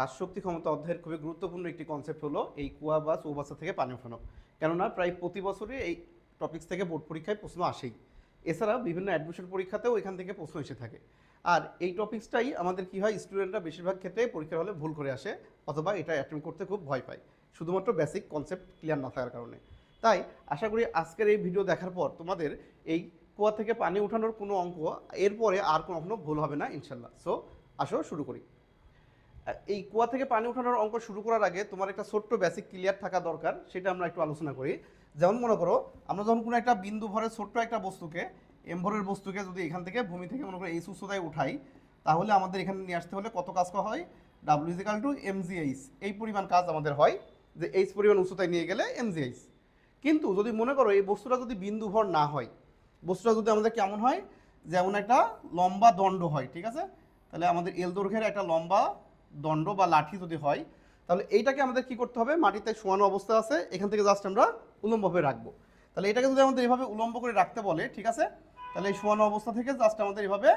রাজশক্তি ক্ষমতা অধ্যায়ের খুবই গুরুত্বপূর্ণ একটি কনসেপ্ট হলো এই কুয়া বা চৌবাচ্চা থেকে পানি ওঠানো। কেননা প্রায় প্রতি বছরই এই টপিক্স থেকে বোর্ড পরীক্ষায় প্রশ্ন আসেই। এছাড়া বিভিন্ন অ্যাডমিশন পরীক্ষাতেও এখান থেকে প্রশ্ন এসে থাকে। আর এই টপিক্সটাই আমাদের কি হয় স্টুডেন্টরা বেশিরভাগ ক্ষেত্রে পরীক্ষার হলে ভুল করে আসে অথবা এটা অ্যাটেম্প করতে খুব ভয় পায়। শুধুমাত্র বেসিক কনসেপ্ট ক্লিয়ার না থাকার কারণে। তাই আশা করি আজকের এই ভিডিও দেখার পর তোমাদের এই কুয়া থেকে পানি উঠানোর কোনো অঙ্ক এরপরে আর কোনো ভুল হবে না, ইনশাল্লাহ। সো আসো শুরু করি। এই কুয়া থেকে পানি উঠানোর অঙ্ক শুরু করার আগে তোমার একটা ছোট্ট বেসিক ক্লিয়ার থাকা দরকার, সেটা আমরা একটু আলোচনা করি। যেমন মনে করো, আমরা যখন কোনো একটা বিন্দু ভরের ছোট্ট একটা বস্তুকে এম ভরের বস্তুকে যদি এখান থেকে ভূমি থেকে মনে করো এই উচ্চতায় উঠাই, তাহলে আমাদের এখানে নিয়ে আসতে হলে কত কাজ করা হয় ডাব্লিউ ইজিক্যাল টু এমজিএইচ এই পরিমাণ কাজ আমাদের হয় যে এইচ পরিমাণ উচ্চতায় নিয়ে গেলে এমজিএইচ কিন্তু যদি মনে করো এই বস্তুটা যদি বিন্দু ভর না হয়, বস্তুটা যদি আমাদের কেমন হয়? যেমন একটা লম্বা দণ্ড হয়, ঠিক আছে? তাহলে আমাদের এল দৈর্ঘ্যের একটা লম্বা দণ্ড বা লাঠি যদি হয়, তাহলে এইটাকে আমাদের কি করতে হবে? মাটিতে শোয়ানো অবস্থা আছে, এখান থেকে জাস্ট আমরা উলম্বভাবে রাখব। তাহলে এটাকে যদি আমাদের এভাবে উলম্ব করে রাখতে বলে, ঠিক আছে? তাহলে এই শোয়ানো অবস্থা থেকে জাস্ট আমাদের এভাবে,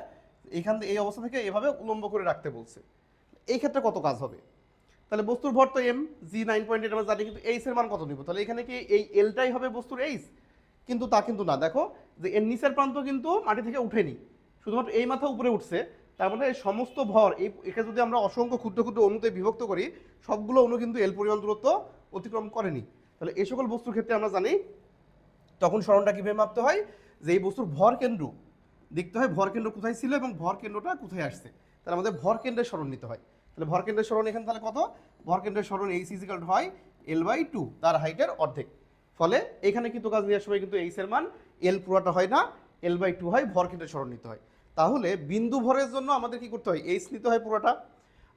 এখান এই অবস্থা থেকে এভাবে উলম্ব করে রাখতে বলছে। এই ক্ষেত্রে কত কাজ হবে? তাহলে বস্তুর ভর তো M G nine point eight আমরা জানি কিন্তু এইচ এর মান কত নিব? তাহলে এখানে কি এই এলটাই হবে বস্তুর এইচ কিন্তু তা কিন্তু না। দেখো যে এর নিচের প্রান্ত কিন্তু মাটি থেকে উঠেনি। শুধুমাত্র এই মাথা উপরে উঠছে। তার মানে সমস্ত ভর, এই একে যদি আমরা অসংখ্য ক্ষুদ্র ক্ষুদ্র অণুতে বিভক্ত করি, সবগুলো অণু কিন্তু এল পরিমাণ দূরত্ব অতিক্রম করেনি। তাহলে এই সকল বস্তুর ক্ষেত্রে আমরা জানি, তখন স্মরণটা কীভাবে মাপতে হয়? যে এই বস্তুর ভর কেন্দ্র, দেখতে হয় ভর কেন্দ্র কোথায় ছিল এবং ভর কেন্দ্রটা কোথায় আসছে। তাহলে আমাদের ভর কেন্দ্রের স্মরণ নিতে হয়। তাহলে ভর কেন্দ্রের স্মরণ এখানে তাহলে কত? ভর কেন্দ্রের স্মরণ এইচ ইজিক্যাল হয় এল বাই টু তার হাইটের অর্ধেক। ফলে এখানে কিন্তু কাজ নেওয়ার সময় কিন্তু এইচ এর মান এল পুরাটা হয় না এল বাই টু হয়, ভর কেন্দ্রের স্মরণ নিতে হয়। তাহলে বিন্দু ভরের জন্য আমাদের কি করতে হয়? এইচ নিতে হয় পুরোটা।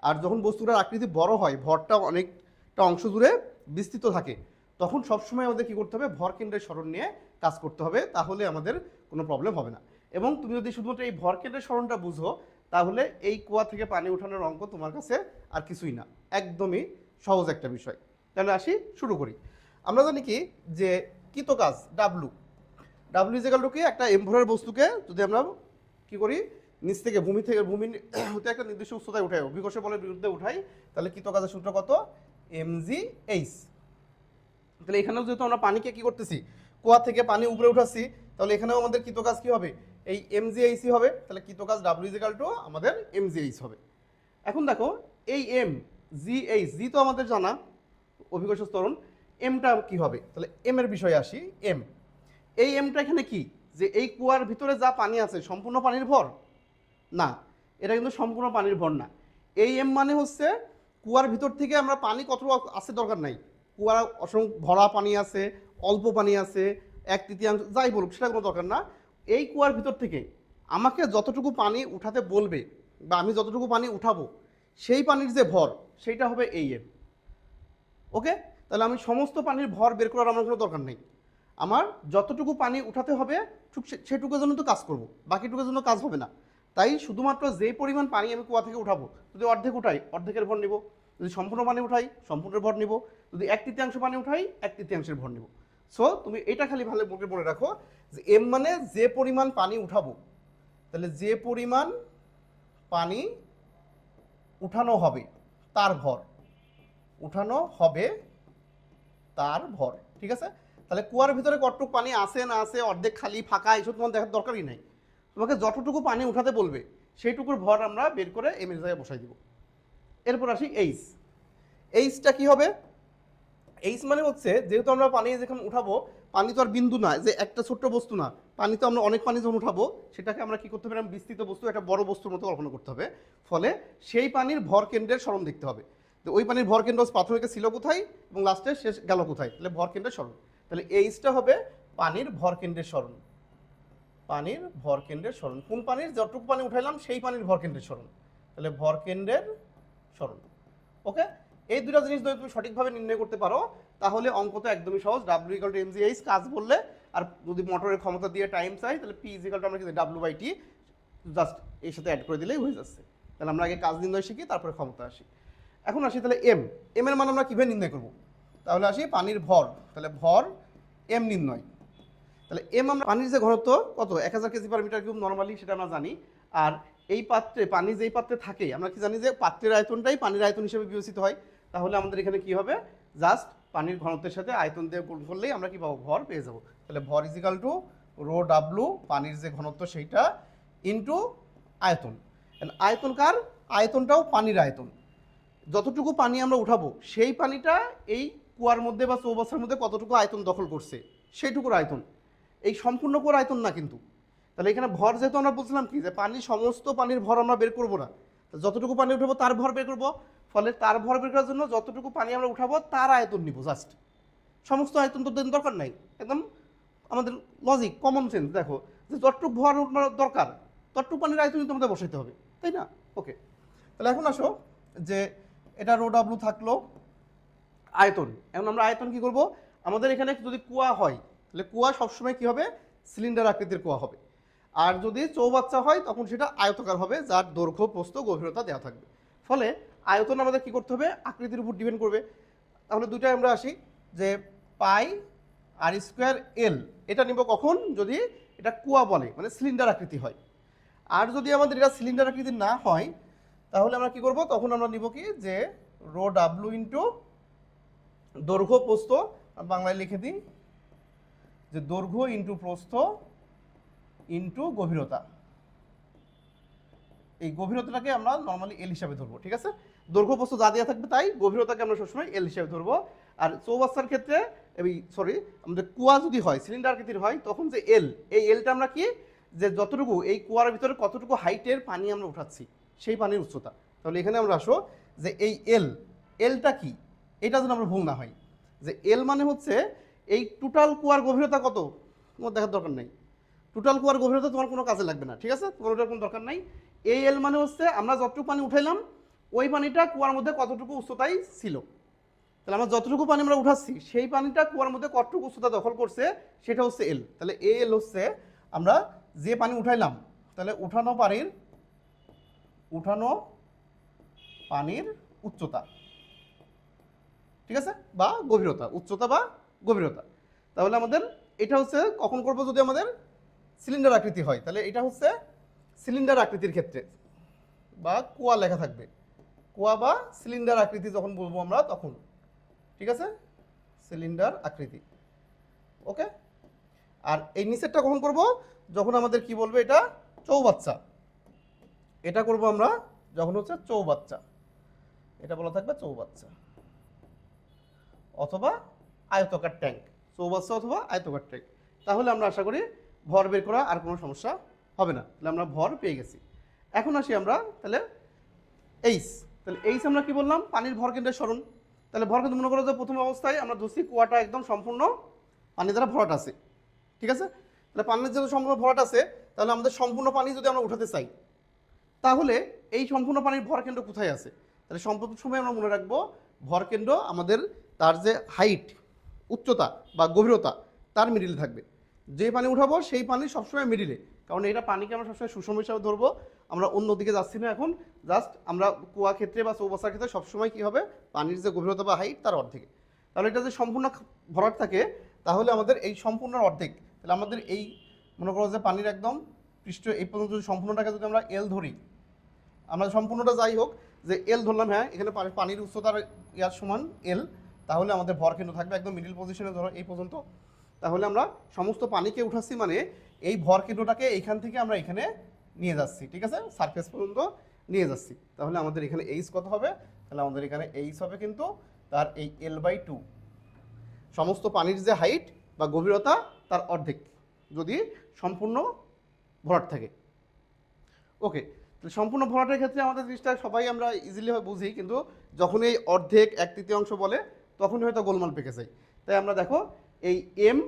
আর যখন বস্তুটার আকৃতি বড় হয়, ভরটা অনেকটা অংশ জুড়ে বিস্তৃত থাকে, তখন সবসময় আমাদের কি করতে হবে? ভর কেন্দ্রের স্মরণ নিয়ে কাজ করতে হবে, তাহলে আমাদের কোনো প্রবলেম হবে না। এবং তুমি যদি শুধুমাত্র এই ভর কেন্দ্রের স্মরণটা বুঝো, তাহলে এই কুয়া থেকে পানি ওঠানোর অঙ্ক তোমার কাছে আর কিছুই না। একদমই সহজ একটা বিষয়। তাহলে আসি, শুরু করি। আমরা জানি কি যে কিত কাজ ডাব্লু ডাব্লু ইজেকাল টু কি? একটা এমভরের বস্তুকে যদি আমরা কি করি? নিচ থেকে ভূমি থেকে ভূমি হতে একটা নির্দিষ্ট উচ্চতায় উঠাই। অভিকর্ষ বলের বিরুদ্ধে উঠাই। তাহলে কৃত কাজের সূত্র কত? এমজি এইচ তাহলে এখানেও যেহেতু আমরা পানিকে কি করতেছি? কুয়া থেকে পানি উপরে উঠাচ্ছি। তাহলে এখানেও আমাদের কৃত কাজ কি হবে? এই এমজিএইচই হবে। তাহলে কৃত কাজ ডাব্লিউ ইজিক্যাল টু আমাদের এমজিএইচ হবে। এখন দেখো, এই এম জি এইচ জি তো আমাদের জানা, অভিকর্ষ স্তরণ এমটা কি হবে? তাহলে এম এর বিষয়ে আসি। এম এই এমটা এখানে কি? যে এই কুয়ার ভিতরে যা পানি আছে, সম্পূর্ণ পানির ভর? না, এটা কিন্তু সম্পূর্ণ পানির ভর না। এই এম মানে হচ্ছে কুয়ার ভিতর থেকে আমরা পানি কত আছে দরকার নাই। কুয়ার অসংখ্য ভরা পানি আছে, অল্প পানি আছে, এক তৃতীয়াংশ, যাই বলুক, সেটা কোনো দরকার না। এই কুয়ার ভিতর থেকে আমাকে যতটুকু পানি উঠাতে বলবে বা আমি যতটুকু পানি উঠাবো, সেই পানির যে ভর, সেইটা হবে এই এম ওকে তাহলে আমি সমস্ত পানির ভর বের করার আমার কোনো দরকার নেই। আমার যতটুকু পানি উঠাতে হবে, ঠিক সেটুকুর জন্য তো কাজ করব। বাকিটুকুর জন্য কাজ হবে না। তাই শুধুমাত্র যে পরিমাণ পানি আমি কুয়া থেকে উঠাবো, যদি অর্ধেক উঠাই, অর্ধেকের ভর নিব। যদি সম্পূর্ণ পানি উঠাই সম্পূর্ণ ভর নিব। যদি এক তৃতীয়াংশ পানি উঠাই, এক তৃতীয়াংশের ভর নিব। সো তুমি এটা খালি ভালো মুখে মনে রাখো যে এম মানে যে পরিমাণ পানি উঠাবো, তাহলে যে পরিমাণ পানি উঠানো হবে, তার ভর। উঠানো হবে, তার ভর, ঠিক আছে? তাহলে কুয়ার ভিতরে কতটুকু পানি আছে, না আছে, অর্ধেক খালি, ফাঁকা, এইসব তোমার দেখার দরকারই নাই। তোমাকে যতটুকু পানি উঠাতে বলবে, সেইটুকুর ভর আমরা বের করে এম এর জায়গায় বসাই দিব। এরপর আসি এইচ। এইচটা কি হবে? এইচ মানে হচ্ছে, যেহেতু আমরা পানি যখন উঠাবো, পানি তো আর বিন্দু না, যে একটা ছোট্ট বস্তু না, পানি তো আমরা অনেক পানি যখন উঠাবো, সেটাকে আমরা কি করতে পারি? বিস্তৃত বস্তু, একটা বড় বস্তুর মতো কল্পনা করতে হবে। ফলে সেই পানির ভর কেন্দ্রের স্মরণ দেখতে হবে। তো ওই পানির ভর কেন্দ্র প্রাথমিকে ছিল কোথায়? এবং লাস্টে শেষ গেল কোথায়? তাহলে ভর কেন্দ্রের স্মরণ তাহলে এইচটা হবে পানির ভরকেন্দ্রের স্মরণ পানির ভরকেন্দ্রের স্মরণ কোন পানির? যতটুকু পানি উঠাইলাম, সেই পানির ভর কেন্দ্রের স্মরণ তাহলে ভরকেন্দ্রের স্মরণ ওকে এই দুটো জিনিস যদি তুমি সঠিকভাবে নির্ণয় করতে পারো, তাহলে অঙ্ক তো একদমই সহজ। ডাব্লিউ ইকাল টু এমজিএইচ কাজ বললে, আর যদি মোটরের ক্ষমতা দিয়ে টাইম চাই, তাহলে পি ইজিকাল টু আমরা কি ডাব্লিউ বাই টি জাস্ট এর সাথে অ্যাড করে দিলেই হয়ে যাচ্ছে। তাহলে আমরা আগে কাজ নির্ণয় শিখি, তারপরে ক্ষমতা আসি। এখন আসি তাহলে এম এম এর মান আমরা কীভাবে নির্ণয় করব? তাহলে আসি পানির ভর। তাহলে ভর এম নির্ণয়। তাহলে এম আমরা পানির যে ঘনত্ব কত? এক হাজার kg per metre cube normally সেটা আমরা জানি। আর এই পাত্রে, পানি যেই পাত্রে থাকে, আমরা কি জানি যে পাত্রের আয়তনটাই পানির আয়তন হিসেবে বিবেচিত হয়। তাহলে আমাদের এখানে কি হবে? জাস্ট পানির ঘনত্বের সাথে আয়তন দিয়ে গুণ করলেই আমরা কি পাবো? ভর পেয়ে যাব। তাহলে ভর ইজিক্যাল টু রো ডাব্লু পানির যে ঘনত্ব সেইটা ইনটু আয়তন। আয়তন কার? আয়তনটাও পানির আয়তন। যতটুকু পানি আমরা উঠাবো, সেই পানিটা এই কুয়ার মধ্যে বা চৌবাচ্চার মধ্যে কতটুকু আয়তন দখল করছে, সেইটুকুর আয়তন। এই সম্পূর্ণ কুয়ার আয়তন না কিন্তু। তাহলে এখানে ভর যেহেতু আমরা বলছিলাম কি, যে পানি, সমস্ত পানির ভর আমরা বের করব না। যতটুকু পানি উঠাবো, তার ভর বের করব। ফলে তার ভর বের করার জন্য যতটুকু পানি আমরা উঠাবো, তার আয়তন নিব জাস্ট সমস্ত আয়তন তো দরকার নাই। একদম আমাদের লজিক কমন সেন্স দেখো। যে যতটুকু ভর দরকার, ততটুকু পানির আয়তনই তোমাদের বসাইতে হবে। তাই না? ওকে তাহলে এখন আসো, যে এটা রো ডাব্লু থাকল আয়তন। এখন আমরা আয়তন কি করব? আমাদের এখানে যদি কুয়া হয়, তাহলে কুয়া সবসময় কি হবে? সিলিন্ডার আকৃতির কুয়া হবে। আর যদি চৌবাচ্চা হয়, তখন সেটা আয়তকার হবে, যার দৈর্ঘ্য, প্রস্থ, গভীরতা দেওয়া থাকবে। ফলে আয়তন আমাদের কি করতে হবে? আকৃতির উপর ডিপেন্ড করবে। তাহলে দুইটাই আমরা আসি, যে পাই আর স্কোয়ার এল, এটা নিব কখন? যদি এটা কুয়া বলে মানে সিলিন্ডার আকৃতি হয়। আর যদি আমাদের এটা সিলিন্ডার আকৃতি না হয়, তাহলে আমরা কি করব? তখন আমরা নিব কি? যে রো ডাব্লু ইন্টু দৈর্ঘ্য প্রস্থ বাংলায় লিখে দিই যে দৈর্ঘ্য ইন্টু প্রস্থ ইন্টু গভীরতা। এই গভীরতাটাকে আমরা নর্মালি এল হিসাবে ধরবো, ঠিক আছে? দৈর্ঘ্য প্রস্থ যা দেওয়া থাকবে তাই, গভীরতাকে আমরা সবসময় এল হিসাবে ধরবো। আর চৌবাচ্চার ক্ষেত্রে, এই সরি আমাদের কুয়া যদি হয় সিলিন্ডার আকৃতির হয়, তখন যে এল এই এলটা আমরা কি? যে যতটুকু এই কুয়ার ভিতরে কতটুকু হাইটের পানি আমরা উঠাচ্ছি, সেই পানির উচ্চতা। তাহলে এখানে আমরা আসো যে এই এল এলটা কি? এটা যেন আমরা ভুল না হয়। যে এল মানে হচ্ছে এই টোটাল কুয়ার গভীরতা কত? তোমার দেখার দরকার নেই। টোটাল কুয়ার গভীরতা তোমার কোনো কাজে লাগবে না, ঠিক আছে? তোমার ওটার কোনো দরকার নাই। এই এল মানে হচ্ছে আমরা যতটুকু পানি উঠাইলাম, ওই পানিটা কুয়ার মধ্যে কতটুকু উচ্চতায় ছিল। তাহলে আমরা যতটুকু পানি আমরা উঠাচ্ছি, সেই পানিটা কুয়ার মধ্যে কতটুকু উচ্চতা দখল করছে, সেটা হচ্ছে এল তাহলে এ এল হচ্ছে আমরা যে পানি উঠাইলাম, তাহলে উঠানো পানির উঠানো পানির উচ্চতা। ঠিক আছে? বা গভীরতা, উচ্চতা বা গভীরতা। তাহলে আমাদের এটা হচ্ছে কখন করব যদি আমাদের সিলিন্ডার আকৃতি হয়? তাহলে এটা হচ্ছে সিলিন্ডার আকৃতির ক্ষেত্রে। বা কুয়া লেখা থাকবে। কুয়া বা সিলিন্ডার আকৃতি যখন বলব আমরা তখন। ঠিক আছে? সিলিন্ডার আকৃতি। ওকে আর এই নিচেরটা কখন করব? যখন আমাদের কি বলবে এটা? চৌবাচ্চা। এটা করব আমরা যখন হচ্ছে চৌবাচ্চা। এটা বলা থাকবে চৌবাচ্চা। অথবা আয়তকার ট্যাঙ্ক। চৌবাচ্চা অথবা আয়তকার ট্যাঙ্ক। তাহলে আমরা আশা করি ভর বের করা আর কোনো সমস্যা হবে না। তাহলে আমরা ভর পেয়ে গেছি। এখন আসি আমরা তাহলে এইস তাহলে এইস আমরা কি বললাম? পানির ভর কেন্দ্রের স্মরণ তাহলে ভর কেন্দ্র মনে করো যে প্রথম অবস্থায় আমরা ধরছি কুয়াটা একদম সম্পূর্ণ পানি দ্বারা ভরাট আছে। ঠিক আছে? তাহলে পানির যদি সম্পূর্ণ ভরাট আছে, তাহলে আমাদের সম্পূর্ণ পানি যদি আমরা উঠাতে চাই, তাহলে এই সম্পূর্ণ পানির ভর কেন্দ্র কোথায় আছে? তাহলে সম্পূর্ণ সময় আমরা মনে রাখব, ভর কেন্দ্র আমাদের তার যে হাইট উচ্চতা বা গভীরতা, তার মিডিলে থাকবে। যে পানি উঠাবো, সেই পানি সবসময় মিডিলে কারণ এটা পানিকে আমরা সবসময় সুষম হিসাবে ধরবো। আমরা অন্যদিকে যাচ্ছি না এখন। জাস্ট আমরা কুয়া ক্ষেত্রে বা চৌবাসার ক্ষেত্রে সবসময় কী হবে? পানির যে গভীরতা বা হাইট তার অর্ধেকে। তাহলে এটা যে সম্পূর্ণ ভরাট থাকে, তাহলে আমাদের এই সম্পূর্ণ অর্ধেক, তাহলে আমাদের এই, মনে করো যে পানির একদম পৃষ্ঠ, এই পর্যন্ত যদি সম্পূর্ণটাকে যদি আমরা এল ধরি, আমরা সম্পূর্ণটা যাই হোক, যে এল ধরলাম হ্যাঁ এখানে পানি- পানির উচ্চতার ইয়ার সমান এল তাহলে আমাদের ভর কেন্দ্র থাকবে একদম মিডিল পজিশনে ধরো এই পর্যন্ত। তাহলে আমরা সমস্ত পানিকে উঠাচ্ছি মানে এই ভর কেন্দ্রটাকে এইখান থেকে আমরা এখানে নিয়ে যাচ্ছি, ঠিক আছে? সারফেস পর্যন্ত নিয়ে যাচ্ছি। তাহলে আমাদের এখানে এইচ কত হবে? তাহলে আমাদের এখানে এইচ হবে কিন্তু তার এই এল বাই টু সমস্ত পানির যে হাইট বা গভীরতা, তার অর্ধেক যদি সম্পূর্ণ ভরাট থাকে। ওকে তাহলে সম্পূর্ণ ভরাটের ক্ষেত্রে আমাদের জিনিসটা সবাই আমরা ইজিলি বুঝি, কিন্তু যখন এই অর্ধেক এক তৃতীয়াংশ বলে তখনই হয়তো গোলমাল পেকে যায়। তাই আমরা দেখো এই এম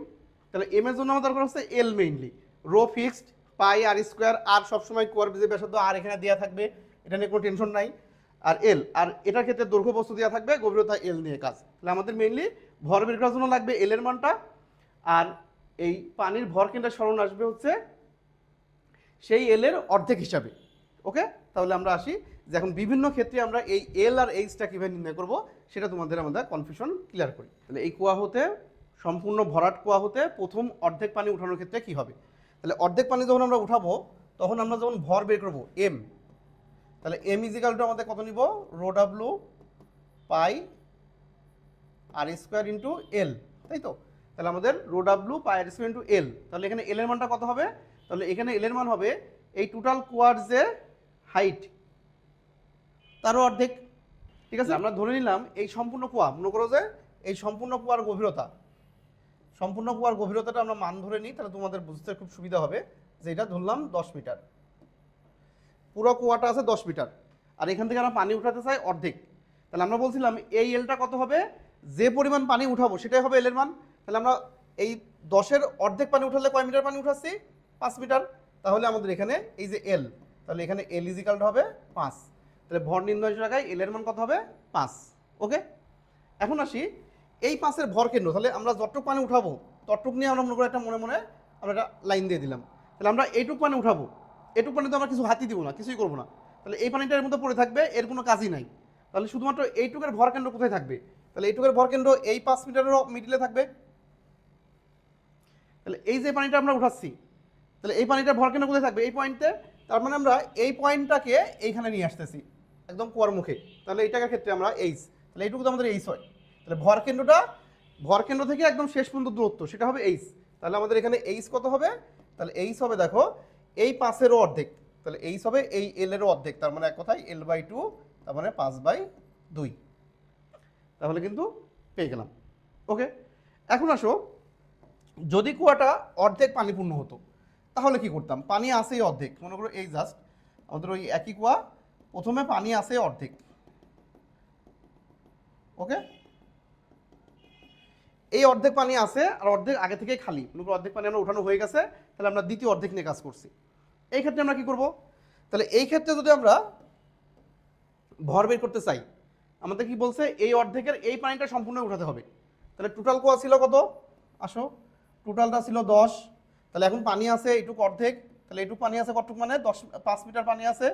তাহলে এম এর জন্য আমাদের দরকার হচ্ছে L mainly rho fixed pi R square আর সবসময় কোয়ার যে ব্যাসার্ধ আর এখানে দেওয়া থাকবে। এটা নিয়ে কোনো টেনশন নাই। আর এল আর এটার ক্ষেত্রে দৈর্ঘ্য বস্তু দেওয়া থাকবে, গভীরতা এল নিয়ে কাজ। তাহলে আমাদের মেইনলি ভর বের করার জন্য লাগবে এল এর মানটা। আর এই পানির ভর কেন্দ্রের স্মরণ আসবে হচ্ছে সেই এল এর অর্ধেক হিসাবে। ওকে তাহলে আমরা আসি যে এখন বিভিন্ন ক্ষেত্রে আমরা এই এল আর এইচটা কীভাবে নির্ণয় করব? সেটা তোমাদের আমাদের কনফিউশন ক্লিয়ার করি। তাহলে এই কুয়া হতে, সম্পূর্ণ ভরাট কুয়া হতে প্রথম অর্ধেক পানি উঠানোর ক্ষেত্রে কি হবে? তাহলে অর্ধেক পানি যখন আমরা উঠাবো, তখন আমরা যখন ভর বের করব এম তাহলে এম ইজিক্যাল টু আমাদের কত নিব? Rho W pi R square into L তাই তো? তাহলে আমাদের rho W pi R square into L তাহলে এখানে এল এর মানটা কত হবে? তাহলে এখানে এল এর মান হবে এই টোটাল কোয়ার্সের হাইট তারও অর্ধেক ঠিক আছে? আমরা ধরে নিলাম এই সম্পূর্ণ কুয়া, মনে করো যে এই সম্পূর্ণ কুয়ার গভীরতা। সম্পূর্ণ কুয়ার গভীরতাটা আমরা মান ধরে নিই, তাহলে তোমাদের বুঝতে খুব সুবিধা হবে যে এটা ধরলাম দশ মিটার। পুরো কুয়াটা আছে দশ মিটার। আর এখান থেকে আমরা পানি উঠাতে চাই অর্ধেক। তাহলে আমরা বলছিলাম এই এলটা কত হবে? যে পরিমাণ পানি উঠাবো, সেটাই হবে এলের মান। তাহলে আমরা এই দশের অর্ধেক পানি উঠালে কয় মিটার পানি উঠাচ্ছি? পাঁচ মিটার। তাহলে আমাদের এখানে এই যে এল তাহলে এখানে এল ইজিক্যালটা হবে পাঁচ। তাহলে ভর নির্ণয় জায়গায় এল এর মান কত হবে? পাঁচ। ওকে এখন আসি, এই পাঁচের ভর কেন্দ্র, তাহলে আমরা যতটুক পানি উঠাবো, ততটুক নিয়ে আমরা মনে করে একটা মনে মনে আমরা একটা লাইন দিয়ে দিলাম। তাহলে আমরা এইটুক পানি উঠাবো। এটুক পানি তো আমরা কিছু হাতি দিব না, কিছুই করব না। তাহলে এই পানিটা এর মধ্যে পড়ে থাকবে, এর কোনো কাজই নাই। তাহলে শুধুমাত্র এইটুকের ভর কেন্দ্র কোথায় থাকবে? তাহলে এইটুকের ভর কেন্দ্র এই পাঁচ মিটারের মিডিলে থাকবে। তাহলে এই যে পানিটা আমরা উঠাচ্ছি, তাহলে এই পানিটার ভর কেন্দ্র কোথায় থাকবে? এই পয়েন্টে তার মানে আমরা এই পয়েন্টটাকে এইখানে নিয়ে আসতেছি। একদম কুয়ার মুখে। তাহলে এইটার ক্ষেত্রে আমরা এইচ। তাহলে এইটুকু তো আমাদের এইচ হয়। তাহলে ভর কেন্দ্রটা, ভর কেন্দ্র থেকে একদম শেষ পর্যন্ত দূরত্ব, সেটা হবে এইচ। তাহলে আমাদের এখানে এইচ কত হবে? তাহলে এইচ হবে দেখো, এই পাঁচেরও অর্ধেক। তাহলে এইচ হবে এই এল এরও অর্ধেক, তার মানে এক কথায় এল বাই টু তার মানে পাঁচ বাই দুই। তাহলে কিন্তু পেয়ে গেলাম। ওকে এখন আসো, যদি কুয়াটা অর্ধেক পানিপূর্ণ হতো, তাহলে কি করতাম? পানি আসেই অর্ধেক। মনে করো এই জাস্ট আমাদের ওই একই কুয়া প্রথমে পানি আসে অর্ধেক। ওকে? এই অর্ধেক পানি আছে আর অর্ধেক আগে থেকেই খালি। অর্ধেক পানি আমরা উঠানো হয়ে গেছে, তাহলে আমরা দ্বিতীয় অর্ধেক নিয়ে কাজ করছি। এই ক্ষেত্রে আমরা কি করব? তাহলে এই ক্ষেত্রে যদি আমরা ভর বের করতে চাই, আমাদের কি বলছে? এই অর্ধেকের এই পানিটা সম্পূর্ণ উঠাতে হবে। তাহলে টোটাল কুয়া ছিল কত? আসো। টোটালটা ছিল দশ। তাহলে এখন পানি আছে, এইটুকু অর্ধেক। তাহলে এইটুকু পানি আছে কতটুকু মানে? দশ, পাঁচ মিটার পানি আছে।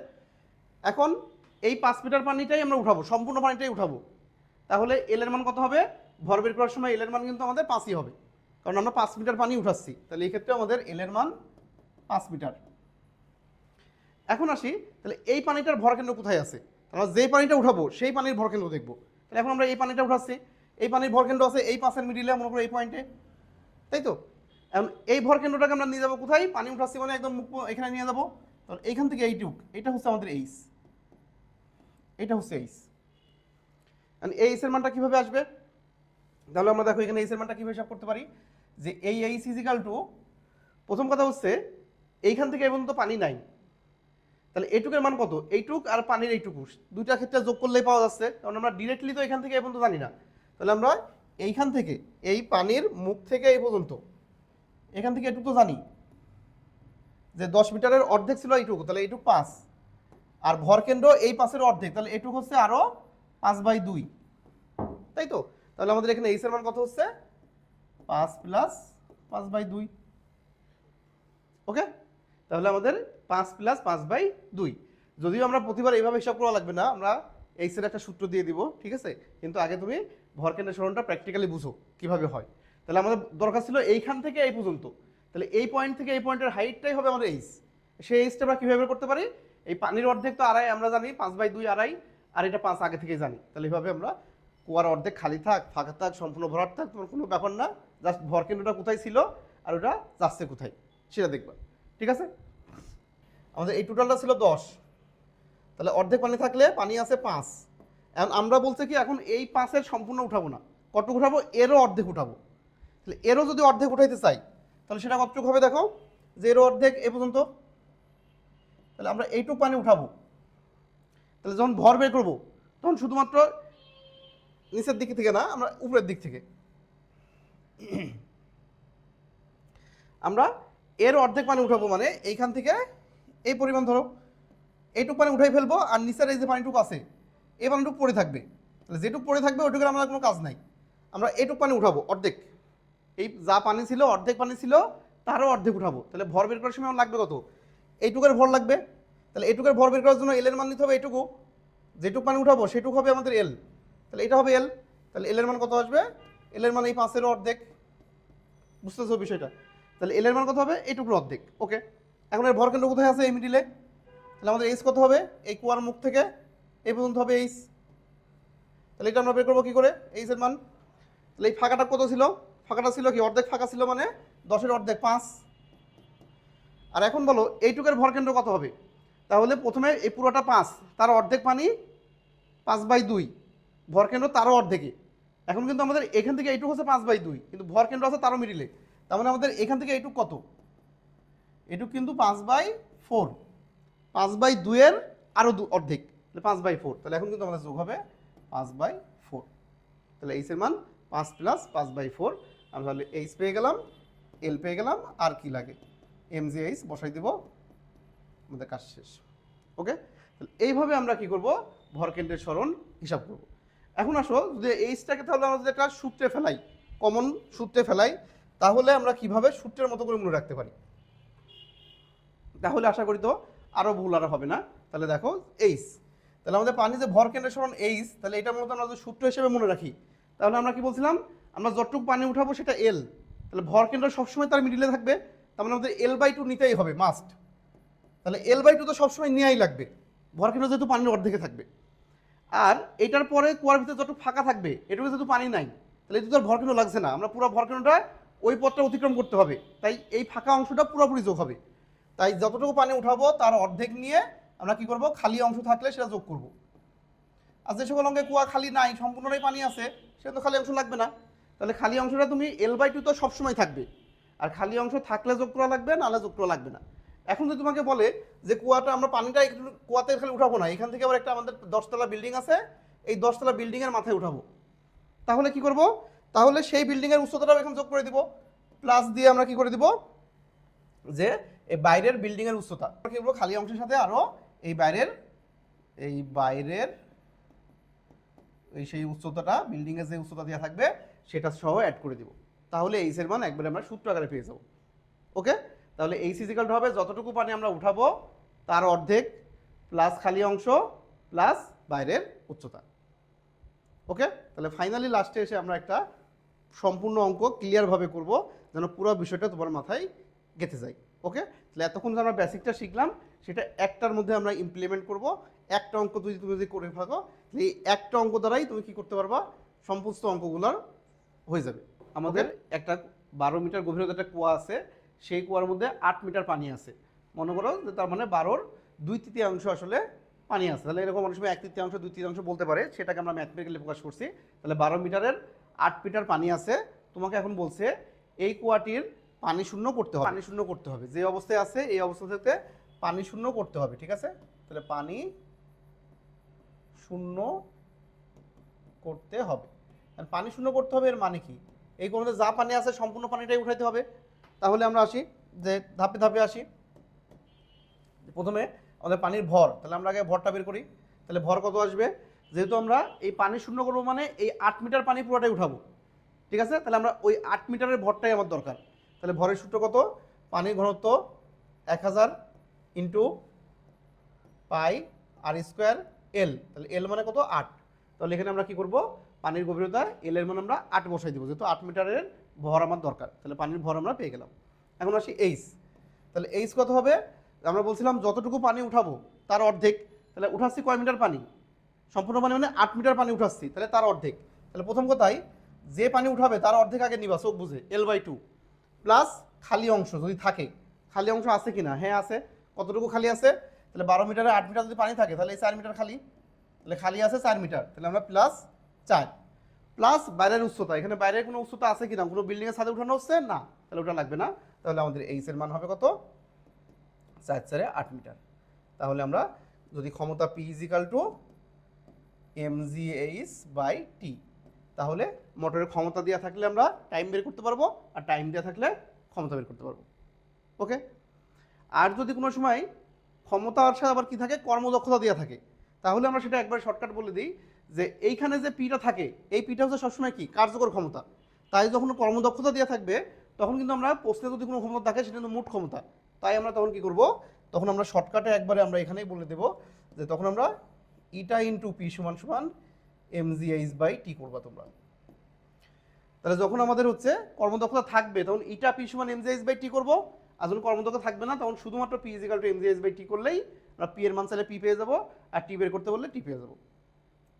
এখন এই পাঁচ মিটার পানিটাই আমরা উঠাবো, সম্পূর্ণ পানিটাই উঠাবো। তাহলে এল এর মান কত হবে? ভর বের করার সময় এল এর মান কিন্তু আমাদের পাঁচই হবে। কারণ আমরা পাঁচ মিটার পানি উঠাচ্ছি। তাহলে এই ক্ষেত্রে আমাদের এল এর মান পাঁচ মিটার। এখন আসি, তাহলে এই পানিটার ভর কেন্দ্র কোথায় আছে? আমরা যে পানিটা উঠাবো, সেই পানির ভর কেন্দ্র দেখব। তাহলে এখন আমরা এই পানিটা উঠাচ্ছি। এই পানির ভর কেন্দ্র আছে এই পাশের মিডিলে মনে করো এই পয়েন্টে তাই তো? এখন এই ভর কেন্দ্রটাকে আমরা নিয়ে যাব কোথায়? পানি উঠাচ্ছি মানে একদম মুখ এখানে নিয়ে যাব। তাহলে এইখান থেকে এইটুক। এটা হচ্ছে আমাদের এইস এটা হচ্ছে আর এই এইসের মানটা কীভাবে আসবে? তাহলে আমরা দেখো এখানে এইসের মানটা কীভাবে হিসাব করতে পারি? যে এই এইস ইজিক্যাল টু প্রথম কথা হচ্ছে, এইখান থেকে এই পর্যন্ত পানি নাই। তাহলে এইটুকের মান কত? এইটুক আর পানির এইটুকু। দুইটা ক্ষেত্রে যোগ করলেই পাওয়া যাচ্ছে, কারণ আমরা ডিরেক্টলি তো এখান থেকে এই পর্যন্ত জানি না। তাহলে আমরা এইখান থেকে, এই পানির মুখ থেকে এই পর্যন্ত, এখান থেকে এটুকু তো জানি। যে দশ মিটারের অর্ধেক ছিল এইটুকু, তাহলে এইটুকু পাঁচ। আর ভরকেন্দ্র এই পাশের অর্ধেক, তাহলে এটুকু হচ্ছে আরও পাঁচ বাই দুই। তাই তো? তাহলে আমাদের এখানে এইসের মান কত হচ্ছে? পাঁচ প্লাস পাঁচ বাই দুই। ওকে? তাহলে আমাদের পাঁচ প্লাস পাঁচ বাই দুই। যদিও আমরা প্রতিবার এইভাবে হিসাব করা লাগবে না, আমরা এইসের একটা সূত্র দিয়ে দিব, ঠিক আছে? কিন্তু আগে তুমি ভরকেন্দ্রের সরণটা প্র্যাকটিক্যালি বুঝো কীভাবে হয়। তাহলে আমাদের দরকার ছিল এইখান থেকে এই পর্যন্ত। তাহলে এই পয়েন্ট থেকে এই পয়েন্টের হাইটটাই হবে আমাদের এইস সেই এইসটা আমরা কীভাবে করতে পারি? এই পানির অর্ধেক তো আড়াই, আমরা জানি পাঁচ বাই দুই আড়াই, আর এটা পাঁচ আগে থেকেই জানি। তাহলে এইভাবে আমরা কুয়ার অর্ধেক খালি থাক, ফাঁকা থাক, সম্পূর্ণ ভরাট থাক, তোমার কোনো ব্যাপার না। জাস্ট ভরকেন্দ্রটা কোথায় ছিল আর ওটা যাচ্ছে কোথায়, সেটা দেখবা। ঠিক আছে? আমাদের এই টোটালটা ছিল দশ। তাহলে অর্ধেক পানি থাকলে পানি আছে পাঁচ। এখন আমরা বলছি কি, এখন এই পাঁচের সম্পূর্ণ উঠাবো না। কতটুকু উঠাবো? এরও অর্ধেক উঠাবো। তাহলে এরও যদি অর্ধেক উঠাইতে চাই, তাহলে সেটা কতটুকু হবে, দেখো যে এরও অর্ধেক এ পর্যন্ত। তাহলে আমরা এইটুকু পানি উঠাবো। তাহলে যখন ভর বের করব, তখন শুধুমাত্র নিচের দিক থেকে না, আমরা উপরের দিক থেকে। আমরা এর অর্ধেক পানি উঠাবো মানে এইখান থেকে এই পরিমাণ ধরো, এইটুকু পানি উঠাই ফেলব আর নিচের এই যে পানিটুকু আছে, এই পানিটুকু পড়ে থাকবে। তাহলে যেটুকু পড়ে থাকবে ওইটুকুর আমাদের কোনো কাজ নাই। আমরা এইটুকু পানি উঠাবো অর্ধেক। এই যা পানি ছিল, অর্ধেক পানি ছিল, তারও অর্ধেক উঠাবো। তাহলে ভর বের করার সময় আমার লাগবে কত? এইটুকের ভর লাগবে। তাহলে এইটুকের ভর বের করার জন্য এলের মান নিতে হবে এইটুকু। যেটুকু পানি উঠাবো সেটুকু হবে আমাদের এল তাহলে এটা হবে এল তাহলে এলের মান কত আসবে? এলের মান এই পাঁচেরও অর্ধেক। বুঝতেছো বিষয়টা? তাহলে এলের মান কত হবে? এইটুকুর অর্ধেক। ওকে এখন এর ভরকেন্দ্র কোথায় আছে এই মিডিলে তাহলে আমাদের এইচ কত হবে? এই কুয়ার মুখ থেকে এই পর্যন্ত হবে এইচ তাহলে এটা আমরা বের করব কী করে? এইচের মান। তাহলে এই ফাঁকাটা কত ছিল? ফাঁকাটা ছিল কি? অর্ধেক ফাঁকা ছিল মানে দশের অর্ধেক, পাঁচ। আর এখন বলো, এইটুকের ভরকেন্দ্র কত হবে? তাহলে প্রথমে এই পুরোটা পাঁচ, তার অর্ধেক পানি পাঁচ বাই দুই। ভরকেন্দ্র তারও অর্ধেকে। এখন কিন্তু আমাদের এখান থেকে এইটুকু হচ্ছে পাঁচ বাই দুই, কিন্তু ভরকেন্দ্র আছে তারও মিডিলে তার মানে আমাদের এখান থেকে এইটুক কত? এটুক কিন্তু পাঁচ বাই ফোর পাঁচ বাই দুইয়ের আরও দু অর্ধেক, তাহলে পাঁচ বাই ফোর তাহলে এখন কিন্তু আমাদের যোগ হবে পাঁচ বাই ফোর তাহলে এইচের মান পাঁচ প্লাস পাঁচ বাই ফোর আমরা তাহলে এইচ পেয়ে গেলাম এল পেয়ে গেলাম, আর কি লাগে? এম জি এইচ বসাই দিব। আমাদের কাজ শেষ। ওকে তাহলে এইভাবে আমরা কি করব? ভরকেন্দ্রের স্মরণ হিসাব করব। এখন আসো, যদি এইচটাকে তাহলে আমরা যদি একটা সূত্রে ফেলাই কমন সূত্রে ফেলাই, তাহলে আমরা কীভাবে সূত্রের মতো করে মনে রাখতে পারি? তাহলে আশা করি তো আরও ভুল আর হবে না। তাহলে দেখো এইচ তাহলে আমাদের পানি যে ভর কেন্দ্রের সমান এইচ তাহলে এটা মূলত আমরা যদি সূত্র হিসেবে মনে রাখি, তাহলে আমরা কি বলছিলাম? আমরা যতটুকু পানি উঠাবো সেটা এল তাহলে ভর কেন্দ্র সবসময় তার মিডিলে থাকবে। তার মানে আমাদের এল বাই টু নিতেই হবে মাস্ট তাহলে এল বাই টু তো সবসময় নেওয়াই লাগবে। ভর কেন্দ্র যেহেতু পানির অর্ধেকে থাকবে। আর এটার পরে কুয়ার ভিতরে যত ফাঁকা থাকবে, এটুকু যেহেতু পানি নাই, তাহলে এটা তো আর ভরকেন্দ্র লাগছে না। আমরা পুরো ভরকেন্দ্রটা ওই পথটা অতিক্রম করতে হবে। তাই এই ফাঁকা অংশটা পুরোপুরি যোগ হবে। তাই যতটুকু পানি উঠাবো, তার অর্ধেক নিয়ে আমরা কি করব? খালি অংশ থাকলে সেটা যোগ করব। আর যে সকল অঙ্কে কুয়া খালি নাই, সম্পূর্ণটাই পানি আছে, সেটা তো খালি অংশ লাগবে না। তাহলে খালি অংশটা তুমি এল বাই টু তো সবসময় থাকবে। আর খালি অংশ থাকলে যোগ করা লাগবে, নাহলে যোগ করা লাগবে না। এখন যদি তোমাকে বলে যে কুয়াটা আমরা পানিটা একটু কুয়াতে খালি উঠাবো না, এখান থেকে আবার একটা আমাদের দশতলা বিল্ডিং আছে, এই দশতলা বিল্ডিংয়ের মাথায় উঠাবো। তাহলে কি করব? তাহলে সেই বিল্ডিংয়ের উচ্চতাটাও এখন যোগ করে দিব প্লাস দিয়ে আমরা কি করে দিব? যে এই বাইরের বিল্ডিংয়ের উচ্চতা। কি করব? খালি অংশের সাথে আরও এই বাইরের এই বাইরের, এই সেই উচ্চতাটা বিল্ডিংয়ের যে উচ্চতা দেওয়া থাকবে, সেটা সহ অ্যাড করে দিব। তাহলে এইচের মান একবারে আমরা সূত্র আকারে পেয়ে যাব। ওকে তাহলে এই সিজিক্যালটা হবে, যতটুকু পানি আমরা উঠাবো, তার অর্ধেক প্লাস খালি অংশ প্লাস বাইরের উচ্চতা। ওকে তাহলে ফাইনালি লাস্টে এসে আমরা একটা সম্পূর্ণ অঙ্ক ক্লিয়ারভাবে করব, যেন পুরো বিষয়টা তোমার মাথায় গেঁথে যায়। ওকে তাহলে এতক্ষণ যে আমরা বেসিকটা শিখলাম, সেটা একটার মধ্যে আমরা ইমপ্লিমেন্ট করব। একটা অঙ্ক যদি তুমি যদি করে থাকো তাহলে একটা অঙ্ক দ্বারাই তুমি কি করতে পারবা? সমস্ত অঙ্কগুলোর হয়ে যাবে। আমাদের একটা বারো মিটার গভীরতা একটা কুয়া আছে সেই কুয়ার মধ্যে আট মিটার পানি আছে। মনে করো যে তার মানে বারোর দুই তৃতীয়াংশ আসলে পানি আছে। তাহলে এরকম অনেক সময় এক তৃতীয়াংশ দুই তৃতীয়াংশ বলতে পারে সেটাকে আমরা ম্যাথমেটিক্যালি প্রকাশ করছি। তাহলে বারো মিটারের আট মিটার পানি আছে। তোমাকে এখন বলছে এই কুয়াটির পানি শূন্য করতে হবে। পানি শূন্য করতে হবে। যে অবস্থায় আছে এই অবস্থা থেকে পানি শূন্য করতে হবে ঠিক আছে? তাহলে পানি শূন্য করতে হবে। আর পানি শূন্য করতে হবে এর মানে কি? এই কোনোতে যা পানি আছে, সম্পূর্ণ পানিটাই উঠাইতে হবে। তাহলে আমরা আসি, যে ধাপে ধাপে আসি। প্রথমে আমাদের পানির ভর, তাহলে আমরা আগে ভরটা বের করি। তাহলে ভর কত আসবে? যেহেতু আমরা এই পানি শূন্য করব মানে এই আট মিটার পানি পুরোটাই উঠাবো। ঠিক আছে? তাহলে আমরা ওই আট মিটারের ভরটাই আমার দরকার। তাহলে ভরের সূত্র কত? পানির ঘনত্ব এক হাজার ইন্টু পাই আর স্কোয়ার এল। তাহলে এল মানে কত? আট। তাহলে এখানে আমরা কি করব? পানির গভীরতা এল এর মানে আমরা আট বসাই দেবো, যেহেতু আট মিটারের ভর আমার দরকার। তাহলে পানির ভর আমরা পেয়ে গেলাম। এখন আসি এইচ তাহলে এইচ কত হবে? আমরা বলছিলাম যতটুকু পানি উঠাবো, তার অর্ধেক। তাহলে উঠাচ্ছি কয় মিটার পানি? সম্পূর্ণ পানি মানে আট মিটার পানি উঠাচ্ছি, তাহলে তার অর্ধেক। তাহলে প্রথম কথাই, যে পানি উঠাবে তার অর্ধেক আগে নিবা, চোখ বুঝে এল বাই টু প্লাস খালি অংশ যদি থাকে, খালি অংশ আছে কি না হ্যাঁ আছে। কতটুকু খালি আছে? তাহলে বারো মিটারে আট মিটার যদি পানি থাকে, তাহলে এই চার মিটার খালি। তাহলে খালি আছে চার মিটার। তাহলে আমরা প্লাস চার। প্লাস বাইরের উচ্চতা, এখানে বাইরের কোনো উচ্চতা আছে কি না কোনো বিল্ডিংয়ের সাথে উঠানো হচ্ছে? না। তাহলে ওটা লাগবে না। তাহলে আমাদের এইচের মান হবে কত? চার চারে আট মিটার। তাহলে আমরা যদি ক্ষমতা P equal to M G H by T তাহলে মোটরের ক্ষমতা দেওয়া থাকলে আমরা টাইম বের করতে পারব, আর টাইম দেওয়া থাকলে ক্ষমতা বের করতে পারব। ওকে আর যদি কোনো সময় ক্ষমতার সাথে আবার কি থাকে? কর্মদক্ষতা দেওয়া থাকে, তাহলে আমরা সেটা একবার শর্টকাট বলে দিই। যে এইখানে যে পিটা থাকে, এই পিটা হচ্ছে সবসময় কি? কার্যকর ক্ষমতা। তাই যখন কর্মদক্ষতা দেওয়া থাকবে, তখন কিন্তু আমরা প্রশ্নে যদি কোনো ক্ষমতা থাকে, সেটা কিন্তু মোট ক্ষমতা। তাই আমরা তখন কি করব? তখন আমরা শর্টকাটে একবারে আমরা এখানেই বলে দেব যে তখন আমরা ইটা ইন্টু পি সমান সমান M G H by T করবা তোমরা। তাহলে যখন আমাদের হচ্ছে কর্মদক্ষতা থাকবে, তখন ইটা পি সমান M G H by T করব। আর যখন কর্মদক্ষতা থাকবে না, তখন শুধুমাত্র P equal to MGS by T করলেই আমরা পি এর মান চাইলে পি পেয়ে যাব, আর টি বের করতে বললে টি পেয়ে যাব।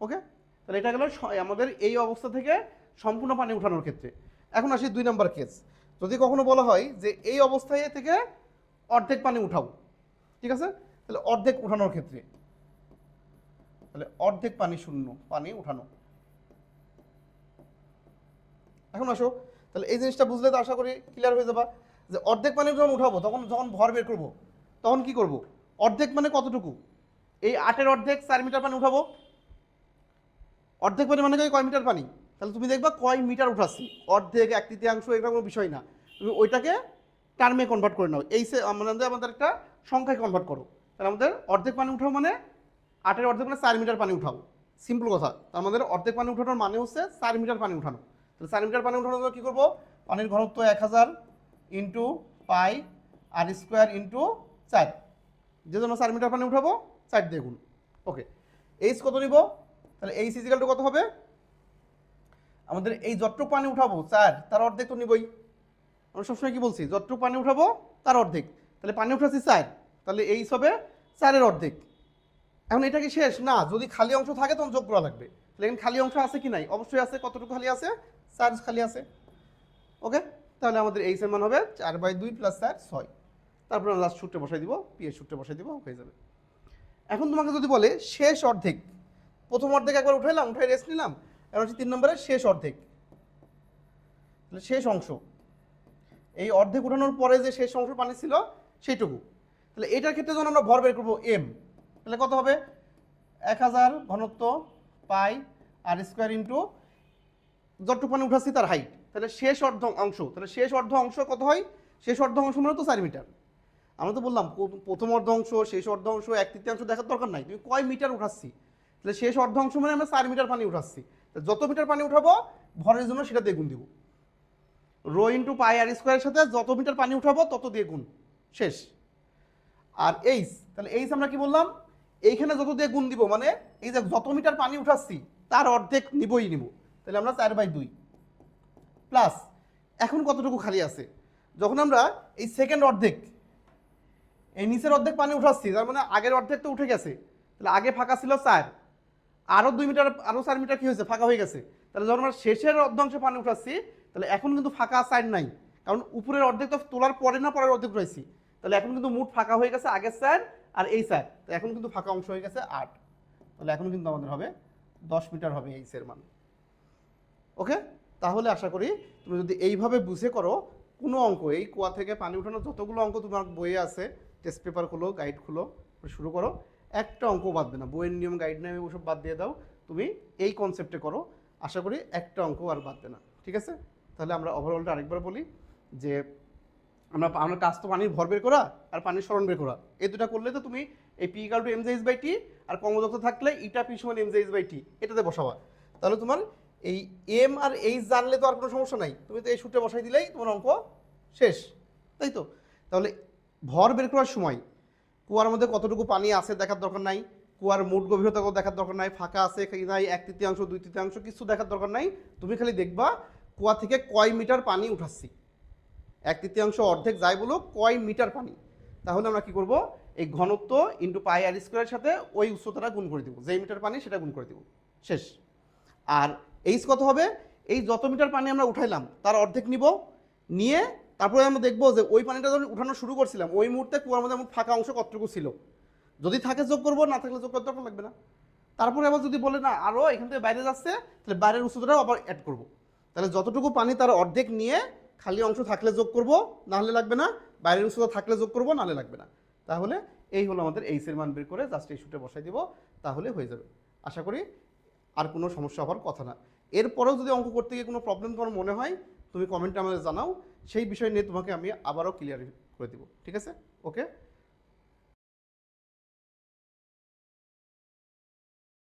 ওকে? তাহলে এটা গেল আমাদের এই অবস্থা থেকে সম্পূর্ণ পানি উঠানোর ক্ষেত্রে। এখন আসি দুই নম্বর কেস যদি কখনো বলা হয় যে এই অবস্থায় থেকে অর্ধেক পানি উঠাও, ঠিক আছে? তাহলে অর্ধেক উঠানোর ক্ষেত্রে। তাহলে অর্ধেক পানি শূন্য, পানি উঠানো। এখন আসো, তাহলে এই জিনিসটা বুঝলে তো আশা করি ক্লিয়ার হয়ে যাবা যে অর্ধেক পানি যখন উঠাবো, তখন যখন ভর বের করব, তখন কি করব? অর্ধেক মানে কতটুকু? এই আটের অর্ধেক চার মিটার পানি উঠাবো অর্ধেক পানি মানে কয় মিটার পানি? তাহলে তুমি দেখবা কয় মিটার উঠাচ্ছি। অর্ধেক, এক তৃতীয়াংশ এটা কোনো বিষয় না। তুমি ওইটাকে টার্মে কনভার্ট করে নাও। এই সে আমাদের আমাদের একটা সংখ্যায় কনভার্ট করো। তাহলে আমাদের অর্ধেক পানি উঠাও মানে আটের অর্ধেক মানে চার মিটার পানি উঠাও। সিম্পল কথা। তো আমাদের অর্ধেক পানি উঠানোর মানে হচ্ছে চার মিটার পানি উঠানো। তাহলে চার মিটার পানি উঠানোর জন্য কী করব? পানির ঘনত্ব এক হাজার into pi R square into চার। যে জন্য চার মিটার পানি উঠাবো, চার দিয়ে গুণ। ওকে এইচ কত নিব? তাহলে এইচ ইজিক্যাল টু কত হবে? আমাদের এই যতটুক পানি উঠাবো চার তার অর্ধেক তো নিবই। আমরা সবসময় কি বলছি? যতটুক পানি উঠাবো, তার অর্ধেক। তাহলে পানি উঠাচ্ছি চার তাহলে এইচ হবে চারের অর্ধেক। এখন এটা কি শেষ? না, যদি খালি অংশ থাকে, তখন যোগ করা লাগবে। লেকিন খালি অংশ আছে কি নাই? অবশ্যই আছে, কতটুকু খালি আছে? চার খালি আছে। ওকে? তাহলে আমাদের এইচ এর হবে চার বাই দুই প্লাস চার ছয়। তারপর আমরা লাস্ট সূত্রে বসাই দিব পি এর বসাই দিব, হয়ে যাবে। এখন তোমাকে যদি বলে শেষ অর্ধেক প্রথম অর্ধেক একবার উঠাইলাম, উঠাই রেস্ট নিলাম। এখন হচ্ছে তিন নম্বরের শেষ অর্ধেক। শেষ অংশ। এই অর্ধেক উঠানোর পরে যে শেষ অংশ পানি ছিল, সেইটুকু। তাহলে এটার ক্ষেত্রে যখন আমরা ভর বের করব এম তাহলে কত হবে? এক হাজার ঘনত্ব পাই আর স্কোয়ার ইন্টু যতটুকু পানি উঠাচ্ছি তার হাইট তাহলে শেষ অর্ধ অংশ, তাহলে শেষ অর্ধ অংশ কত হয়? শেষ অর্ধ অংশ মানে তো চার মিটার আমরা তো বললাম, প্রথম অর্ধ অংশ, শেষ অর্ধ অংশ, এক তৃতীয়াংশ দেখার দরকার নাই। তুমি কয় মিটার উঠাচ্ছি? তাহলে শেষ অর্ধ অংশ মানে আমরা চার মিটার পানি উঠাচ্ছি। যত মিটার পানি উঠাবো, ভরের জন্য সেটা দিয়ে গুণ দিব। রো ইন্টু পাই আর স্কোয়ারের সাথে যত মিটার পানি উঠাবো, তত দিয়ে গুণ শেষ। আর এইচ তাহলে এইচ আমরা কি বললাম? এইখানে যত দিয়ে গুণ দিব মানে এই যে যত মিটার পানি উঠাচ্ছি, তার অর্ধেক নিবই নিব। তাহলে আমরা চার বাই দুই। প্লাস, এখন কতটুকু খালি আছে? যখন আমরা এই সেকেন্ড অর্ধেক, এই নিচের অর্ধেক পানি উঠাচ্ছি, তার মানে আগের অর্ধেক তো উঠে গেছে। তাহলে আগে ফাঁকা ছিল চার। আরও দুই মিটার আরও চার মিটার কি হয়েছে? ফাঁকা হয়ে গেছে। তাহলে যখন আমরা শেষের অর্ধাংশে পানি উঠাচ্ছি, তাহলে এখন কিন্তু ফাঁকা সাইড নাই। কারণ উপরের অর্ধেক তো তোলার পরে না, পরের অর্ধেক উঠাইছি। তাহলে এখন কিন্তু মুঠ ফাঁকা হয়ে গেছে আগের স্যার আর এই স্যার তো এখন কিন্তু ফাঁকা অংশ হয়ে গেছে আট। তাহলে এখন কিন্তু আমাদের হবে দশ মিটার হবে এই সের মান। ওকে? তাহলে আশা করি তুমি যদি এইভাবে বুঝে করো, কোনো অঙ্ক, এই কুয়া থেকে পানি উঠানোর যতগুলো অঙ্ক তোমার বইয়ে আছে টেস্ট পেপার খুলো গাইড খুলো, শুরু করো। একটা অঙ্ক বাদ না, বইয়ের নিয়ম গাইড নেমে ওসব বাদ দিয়ে দাও। তুমি এই কনসেপ্টে করো, আশা করি একটা অঙ্ক আর বাদ না, ঠিক আছে? তাহলে আমরা ওভারঅলটা আরেকবার বলি, যে আমরা আমরা কাজ তো পানির ভর বের করা আর পানির স্মরণ বের করা। এই দুটা করলে তো তুমি এই P equal to MGH by T আর কর্মদক্ষ থাকলে ইটা পি সমান এমজেইস বাই টি এটাতে বসাবা। তাহলে তোমার এই এম আর এইচ জানলে তো আর কোনো সমস্যা নাই, তুমি তো এই সূত্রে বসাই দিলেই তোমার অঙ্ক শেষ, তাই তো? তাহলে ভর বের করার সময় কুয়ার মধ্যে কতটুকু পানি আছে দেখার দরকার নাই। কুয়ার মোট গভীরতা দেখার দরকার নাই, ফাঁকা আছে কি নাই, এক তৃতীয়াংশ, দুই তৃতীয়াংশ কিছু দেখার দরকার নাই। তুমি খালি দেখবা, কুয়া থেকে কয় মিটার পানি উঠাচ্ছি। এক তৃতীয়াংশ অর্ধেক যাই বলো কয় মিটার পানি। তাহলে আমরা কি করব? এই ঘনত্ব ইন্টু পাই আর স্কোয়ারের সাথে ওই উচ্চতাটা গুণ করে দিব। যেই মিটার পানি, সেটা গুণ করে দিব। শেষ। আর এইচ কত হবে? এই যত মিটার পানি আমরা উঠাইলাম, তার অর্ধেক নিব। নিয়ে তারপরে আমরা দেখব যে ওই পানিটা যখন উঠানো শুরু করছিলাম, ওই মুহূর্তে কুয়ার মধ্যে আমার ফাঁকা অংশ কতটুকু ছিল? যদি থাকে যোগ করব, না থাকলে যোগ করতে লাগবে না। তারপরে আবার যদি বলে, না আরও এখান থেকে বাইরে যাচ্ছে, তাহলে বাইরের উচ্চতাটাও আবার অ্যাড করব। তাহলে যতটুকু পানি তার অর্ধেক নিয়ে খালি অংশ থাকলে যোগ করব, না হলে লাগবে না। বাইরের উচ্চতা থাকলে যোগ করব নাহলে লাগবে না। তাহলে এই হলো আমাদের এইচের মান বের করে জাস্ট এই শুটে বসাই দিব, তাহলে হয়ে যাবে। আশা করি আর কোনো সমস্যা হওয়ার কথা না। এরপরেও যদি অঙ্ক করতে গিয়ে কোনো প্রবলেম তোমার মনে হয় তুমি কমেন্টে আমাদের জানাও। সেই বিষয় নিয়ে তোমাকে আমি আবারও ক্লিয়ার করে দেবো। ঠিক আছে? ওকে